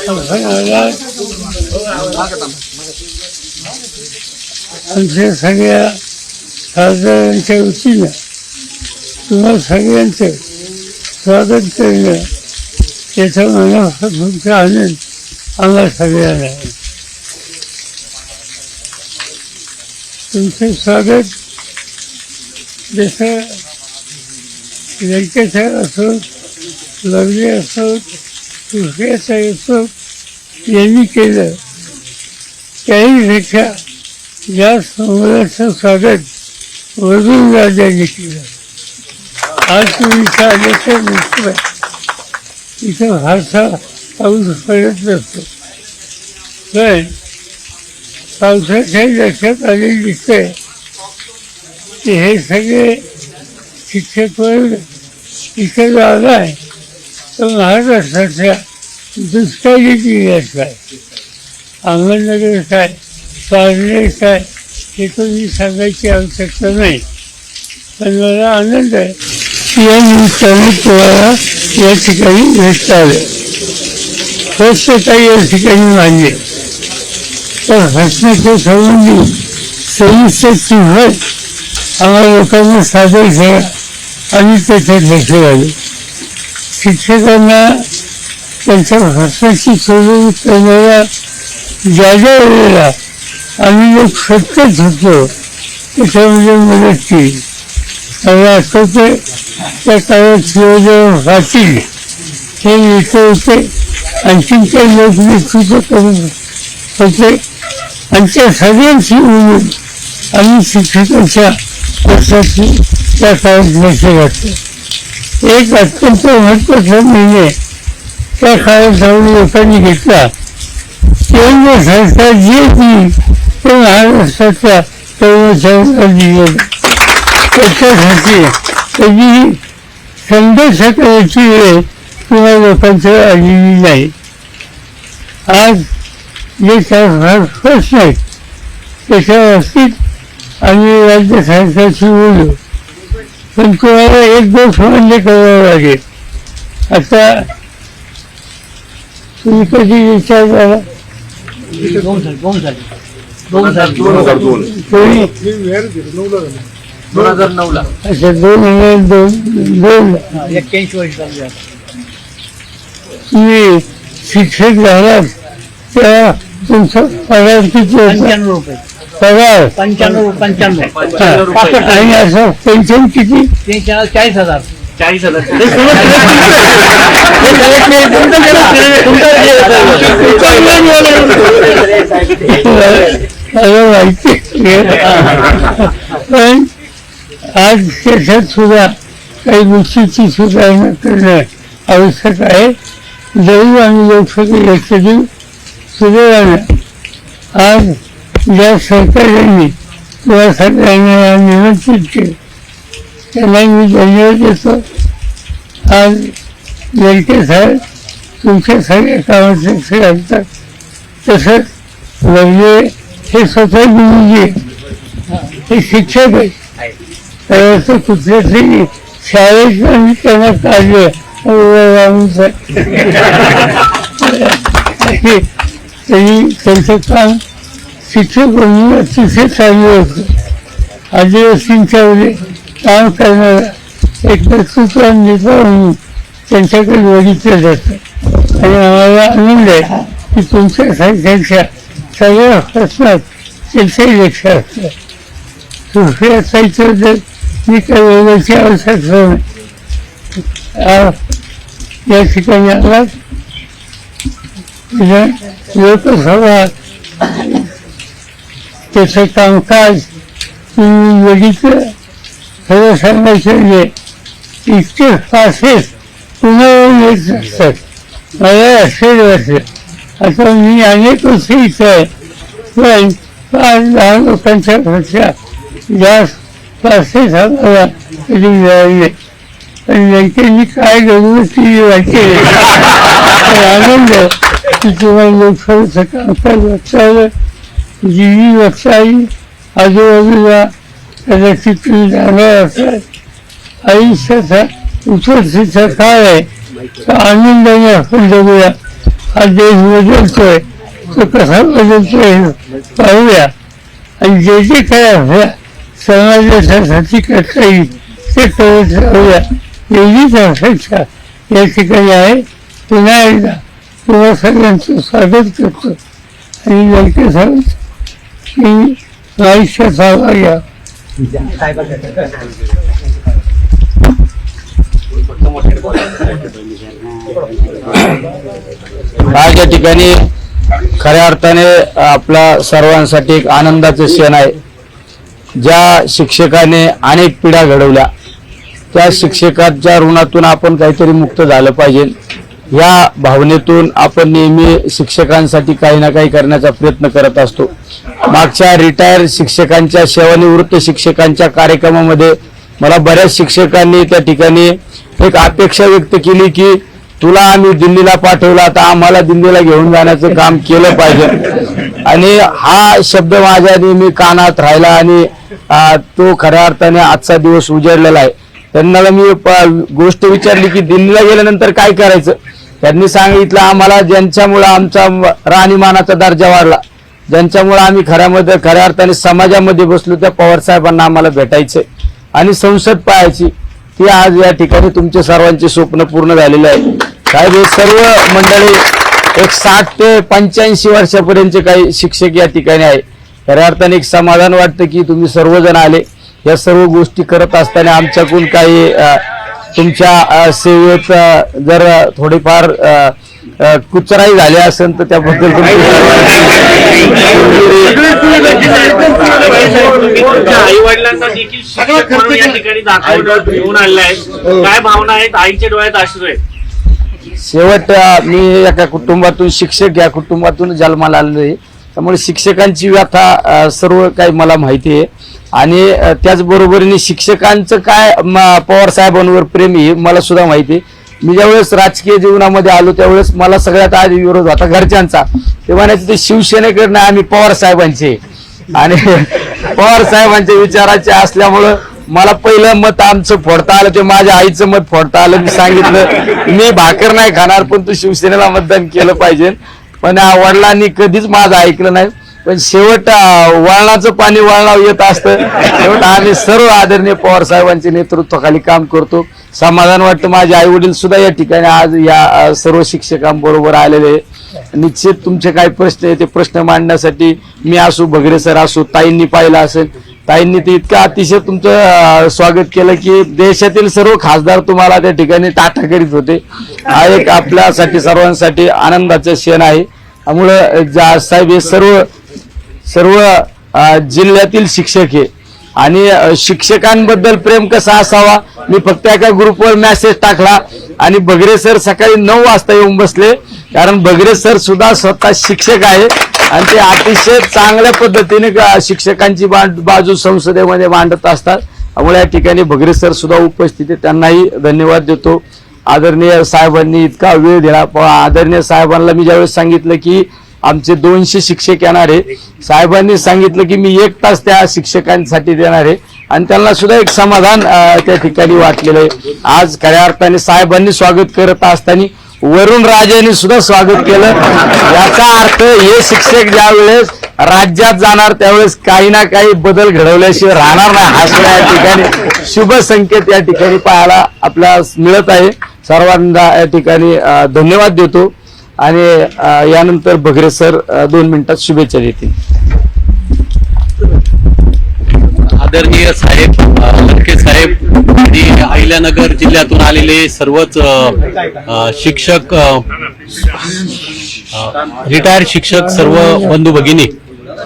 आला आमच्या सगळ्या खासदारांच्या वतीनं तुम्हा सगळ्यांचं स्वागत करणं याचा मनापासूनचा आनंद आम्हाला सगळ्यांना आहे. तुमचं स्वागत जसं व्यंकटेश्वर असो लवली असो कृष्णाचा यांनी केलं. त्याहीपेक्षा या समुद्राचं स्वागत वरून राजांनी केलं. आज तुम्ही आल्याचं दिसतोय इथं फारसा पाऊस पडत नसतो. पण पावसाच्या लक्षात आले दिसतंय की हे सगळे शिक्षक वर्ग इथे आला आहे महाराष्ट्रातल्या महाराष्ट्राच्या दुष्काळी जिल्ह्यात काय अहमदनगर काय पारनेर काय हे तुम्ही सांगायची आवश्यकता नाही पण मला आनंद आहे. की या निमित्ताने तुम्हाला या ठिकाणी भेटता आलं स्वस्त काही या ठिकाणी मानले तर हसण्याच्या संबंधी सविस्तर चिन्ह आम्हाला लोकांना सादर करा. आणि त्याच्यात लक्ष घालू. शिक्षकांना त्यांच्या भाषाची सोडवणूक करणाऱ्या ज्या ज्या वेळेला आम्ही लोक सत्तेत होतो त्याच्यामध्ये मदत केली. मला आठवते त्या काळात शिवदेव पाटील हे नेते होते. आणखीन ते लोक नेतृत्व करत होते. आणि त्या सगळ्यांशी म्हणून आम्ही शिक्षकांच्या वर्षाची त्या काळात लक्ष घातलं. एक अत्यंत महत्त्वाचा निर्णय त्या काळात जाऊन लोकांनी घेतला. केंद्र सरकार जे देईल ते महाराष्ट्राच्या कर्मचाऱ्यांना दिलं त्याच्यासाठी कधी संघर्ष करायची वेळ किंवा लोकांच्या आलेली नाही. आज जे सरकार प्रश्न आहेत त्याच्या बाबतीत आम्ही राज्य सरकारशी बोलू. पण तुम्हाला एक दोन म्हणजे करावं लागेल आता तुम्ही कधी विचार झाला दोन दोन दोन दोन हजार दोन दोन हजार नऊ ला अच्छा दोन हजार दोन दोन एक्क्याऐंशी वर्ष तुम्ही शिक्षक झालात तेव्हा तुमचा पगार किती होता पंच्याण्णव रुपये पगार. पंच्याण्णव पंच्याण्णव. हा. आणि असं पेन्शन किती? त्यांच्या चाळीस हजार. चाळीस हजार. मला माहिती पण आज त्याच्यात सुद्धा काही गोष्टीची सुधारणा करणं आवश्यक आहे. जरी आम्ही लोकसभेत लक्ष देऊ सुदैवानं आज ज्या सरकारने किंवा सगळ्यांना निमंत्रित केलं. त्यांना मी धन्यवाद देतो. आज लडके साहेब तुमच्या सगळ्या कामाचे लक्ष घालतात तसंच म्हणजे हे स्वतः गुरुजी हे शिक्षक आहे त्यावेळेस कुठल्या तरी शाळेत आम्ही त्यांना काढलं तरी त्यांचं काम तिथे म्हणून तिथे चालू होतं. आदिवासींच्या वेळी काम करणारा एक नेतृत्व नेता म्हणून त्यांच्याकडे बघितलं जातं. आणि आम्हाला आनंद आहे की तुमच्या सारख्यांच्या सगळ्या प्रश्नात त्यांचंही लक्ष असतं. दुसऱ्या साहित्य मी काही वेगळ्याची आवश्यकता नाही. या ठिकाणी आला लोकसभा त्याचं कामकाज तुम्ही खरं सांगायचं म्हणजे इतके फासेस पुन्हा येत असतात मला आश्चर्य वाटलं. आता मी अनेक वर्ष इथं आहे. पण पाच दहा लोकांच्या पेक्षा जास्त फासेस आम्हाला कधी मिळाले पण व्यक्तींनी काय घडवलं ती वाटते आनंद की तुम्हाला लोकसभेचं कामकाज लक्षात आलं जीवी लक्ष आजूबाजूला कदाचित तुम्ही जाणार असाल आयुष्याचा उत्सर्षीचा काळ आहे? तर आनंदाने आपण जगूया. हा देश बदलतोय. तो कसा बदलतोय हे पाहूया. आणि जे जे काय आपल्या समाजासाठी करता येईल ते करत राहूया. एवढीच अपेक्षा या ठिकाणी आहे. पुन्हा एकदा तुम्हाला सगळ्यांचं स्वागत करतो. आणि लडके सांगतो की आयुष्य हवा आज या ठिकाणी खऱ्या अर्थाने आपला सर्वांसाठी एक आनंदाचं क्षण आहे. ज्या शिक्षकाने अनेक पिढ्या घडवल्या त्या शिक्षकाच्या ऋणातून आपण काहीतरी मुक्त झालं पाहिजे. या भावनेतून आपण नेहमी शिक्षकांसाठी काही ना काही करण्याचा प्रयत्न करत असतो. मागच्या रिटायर शिक्षकांच्या सेवानिवृत्त शिक्षकांच्या कार्यक्रमामध्ये मला बऱ्याच शिक्षकांनी त्या ठिकाणी एक अपेक्षा व्यक्त केली की तुला आम्ही दिल्लीला पाठवलं आता आम्हाला दिल्लीला घेऊन जाण्याचं काम केलं पाहिजे. आणि हा शब्द माझ्या नेहमी कानात राहिला आणि तो खऱ्या अर्थाने आजचा दिवस उजळलेला आहे. त्यांना मी प- गोष्ट विचारली की दिल्लीला गेल्यानंतर काय करायचं? त्यांनी सांगितलं आम्हाला ज्यांच्यामुळं आमचा राहणीमानाचा दर्जा वाढला ज्यांच्यामुळे आम्ही खऱ्यामध्ये खऱ्या अर्थाने समाजामध्ये बसलो त्या पवार साहेबांना आम्हाला भेटायचे आणि संसद पाहायची. ती आज या ठिकाणी तुमचे सर्वांचे स्वप्न पूर्ण झालेले आहे. साहेब हे सर्व मंडळी एक साठ ते पंच्याऐंशी वर्षापर्यंतचे काही शिक्षक या ठिकाणी आहे खऱ्या अर्थाने एक समाधान वाटतं की तुम्ही सर्वजण आले. या सर्व गोष्टी करत असताना आमच्याकडून काही तुमच्या सेवेत जर थोडीफार कुचराई झाली असेल तर त्याबद्दल आई वडिलांना देखील शिक्षक म्हणून या ठिकाणी दाखवून घेऊन आलेला आहे काय भावना आहेत आईच्या डोळ्यात आहेत शेवट मी एका कुटुंबातून शिक्षक या कुटुंबातून जन्माला आलेलो आहे. त्यामुळे शिक्षकांची व्यथा सर्व काही मला माहिती आहे. आणि त्याचबरोबरीने शिक्षकांचं काय पवार साहेबांवर प्रेम आहे हे मला सुद्धा माहिती आहे. मी ज्यावेळेस राजकीय जीवनामध्ये आलो त्यावेळेस मला सगळ्यात आधी विरोध होता घरच्यांचा. ते म्हणायचे ते शिवसेनेकडनं आम्ही पवार साहेबांचे. आणि पवार साहेबांच्या विचाराचे असल्यामुळं मला पहिलं मत आमचं फोडता आलं ते माझ्या आईचं मत फोडता आलं. मी सांगितलं मी भाकर नाही खाणार पण तू शिवसेनेला मतदान केलं पाहिजे. पण वडिलांनी कधीच माझं ऐकलं नाही. पण शेवट वळणाचं पाणी वळणावर येत असतं. शेवट आम्ही सर्व आदरणीय पवार साहेबांच्या नेतृत्वाखाली काम करतो. समाधान वाटतं माझे आई वडील सुद्धा या ठिकाणी आज या सर्व शिक्षकांबरोबर आलेले आहे. निश्चित तुमचे काही प्रश्न आहे ते प्रश्न मांडण्यासाठी मी असो भगरे सर असो ताईंनी पाहिलं असेल. ताईंनी ते इतकं अतिशय तुमचं स्वागत केलं की देशातील सर्व खासदार तुम्हाला त्या ठिकाणी टाटा करीत होते. हा एक आपल्यासाठी सर्वांसाठी आनंदाचा क्षण आहे. त्यामुळं जा- साहेब हे सर्व सर्व जिल्ह्यातील शिक्षक आहे. आणि शिक्षकांबद्दल प्रेम कसा असावा? मी फक्त एका ग्रुपवर मेसेज टाकला आणि बगरे सर सकाळी नऊ वाजता येऊन बसले. कारण बगरे सर सुद्धा स्वतः शिक्षक आहे आणि ते अतिशय चांगल्या पद्धतीने शिक्षकांची बाजू संसदेमध्ये मांडत असतात. त्यामुळे या ठिकाणी बगरे सर सुद्धा उपस्थित आहे त्यांनाही धन्यवाद देतो. आदरणीय साहेबांनी इतका वेळ दिला. पण आदरणीय साहेबांना मी ज्यावेळेस सांगितलं की आमचे दोनशे शिक्षक येणार आहे. साहेबांनी सांगितलं की मी एक तास त्या शिक्षकांसाठी देणार आहे. आणि त्यांना सुद्धा एक समाधान त्या ठिकाणी वाटलेलं आहे. आज खऱ्या अर्थाने साहेबांनी स्वागत करत असताना वरुण राजांनी सुद्धा स्वागत केलं. याचा अर्थ हे शिक्षक ज्या वेळेस राज्यात जाणार त्यावेळेस काही ना काही बदल घडवल्याशिवाय राहणार नाही. हा सुद्धा या ठिकाणी शुभ संकेत या ठिकाणी पाहायला आपल्याला मिळत आहे. सर्वांना या ठिकाणी धन्यवाद देतो. आणि यानंतर भगरे सर दोन मिनिटात शुभेच्छा देतील. आदरणीय साहेब अ, लडके साहेब आणि अहिल्यानगर जिल्ह्यातून आलेले सर्वच शिक्षक रिटायर शिक्षक सर्व बंधू भगिनी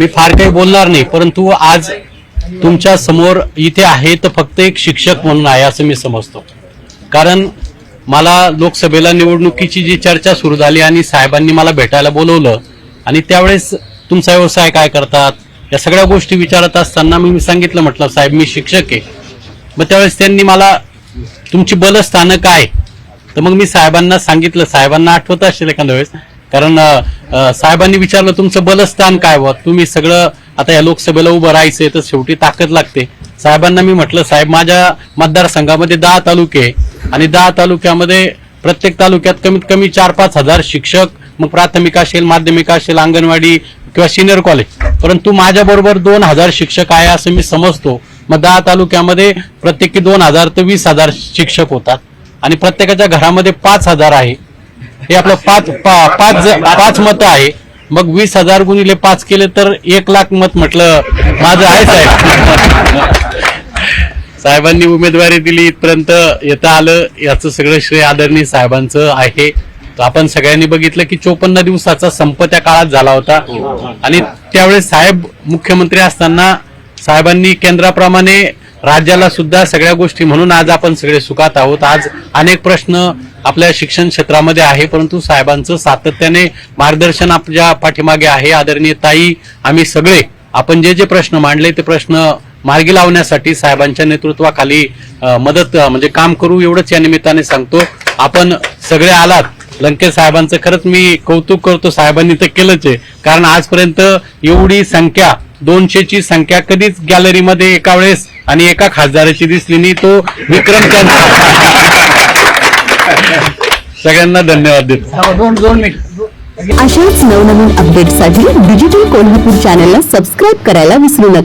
मी फार काही बोलणार नाही परंतु आज तुमच्यासमोर इथे आहे तर फक्त एक शिक्षक म्हणून आहे असं मी समजतो. कारण मला लोकसभेला निवडणुकीची जी चर्चा सुरू झाली आणि साहेबांनी मला भेटायला बोलवलं आणि त्यावेळेस तुमचा व्यवसाय काय करतात या सगळ्या गोष्टी विचारत असताना मी सांगितलं म्हटलं साहेब मी शिक्षक आहे. मग त्यावेळेस त्यांनी मला तुमची बलस्थानं काय? तर मग मी साहेबांना सांगितलं साहेबांना आठवत असेल एखाद्या वेळेस कारण साहेबांनी विचारलं तुमचं बलस्थान काय व तुम्ही सगळं आता या लोकसभेला उभं राहायचंय तर शेवटी ताकद लागते. साहेबांना मी म्हटलं साहेब माझ्या मतदारसंघामध्ये दहा तालुके आहे आणि दहा तालुक्यामध्ये प्रत्येक तालुक्यात कमीत कमी चार पाच हजार शिक्षक मग प्राथमिक असेल माध्यमिक असेल अंगणवाडी किंवा सिनियर कॉलेज परंतु माझ्या बरोबर दोन हजार शिक्षक आहे असं मी समजतो. मग दहा तालुक्यामध्ये प्रत्येकी दोन हजार ते वीस हजार शिक्षक होतात. आणि प्रत्येकाच्या घरामध्ये पाच हजार आहे. हे आपलं पाच पा- पाच पाच मतं आहे. मग वीस हजार गुणिले पाच केले तर एक लाख मत म्हटलं माझं आहे साहेबांनी उमेदवारी दिली इथपर्यंत येता आलं. याचं सगळं श्रेय आदरणीय साहेबांचं आहे. आपण सगळ्यांनी बघितलं की चोपन्न दिवसाचा संप त्या काळात झाला होता. आणि त्यावेळेस साहेब मुख्यमंत्री असताना साहेबांनी केंद्राप्रमाणे राज्याला सुद्धा सगळ्या गोष्टी म्हणून आज आपण सगळे सुखात आहोत. आज अनेक प्रश्न आपल्या शिक्षण क्षेत्रामध्ये आहे परंतु साहेबांचं सातत्याने मार्गदर्शन आपल्या पाठीमागे आहे. आदरणीय ताई आम्ही सगळे आपण जे जे प्रश्न मांडले ते प्रश्न मार्गी लावण्यासाठी साहेबांच्या नेतृत्वाखाली मदत म्हणजे काम करू एवढंच या निमित्ताने सांगतो. आपण सगळे आलात. लंके साहेबांचं खरंच मी कौतुक करतो. साहेबांनी तर केलंच आहे. कारण आजपर्यंत एवढी संख्या दोनशेची संख्या कधीच गॅलरीमध्ये एका वेळेस आणि एका खासदाराची दिसली नाही. तो विक्रम त्यांचा सगळ्यांना धन्यवाद देतो. अशाच नवनवीन अपडेटसाठी डिजिटल कोल्हापूर चॅनलला सबस्क्राईब करायला विसरू नका.